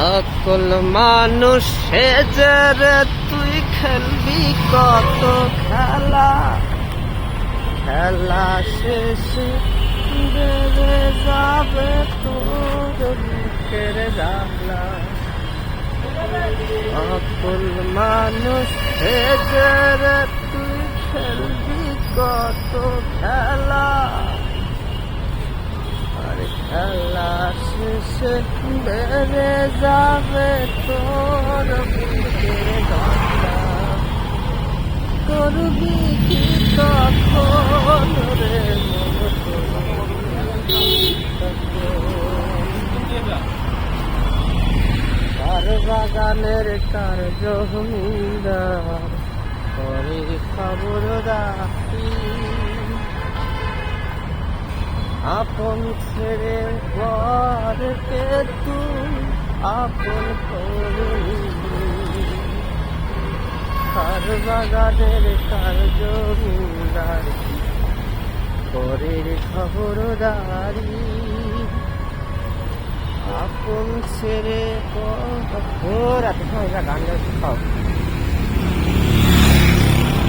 সকল মানুষ তুই খেলবি কত খেলা? খেলা শেষে যাবে তোর সকল মানুষ তুই খেলবি কত খেলা? খেলা বেড়ে যাবে তোর করবি কি তখন রে কার বাগানের কার জমিদার করে খবর রাখি আপন ছেড়ে পরকে তুই আপন কার বাগানের কার জমিদার পরের খবরদারি আপন ছেড়ে এত সময় গান গাইতে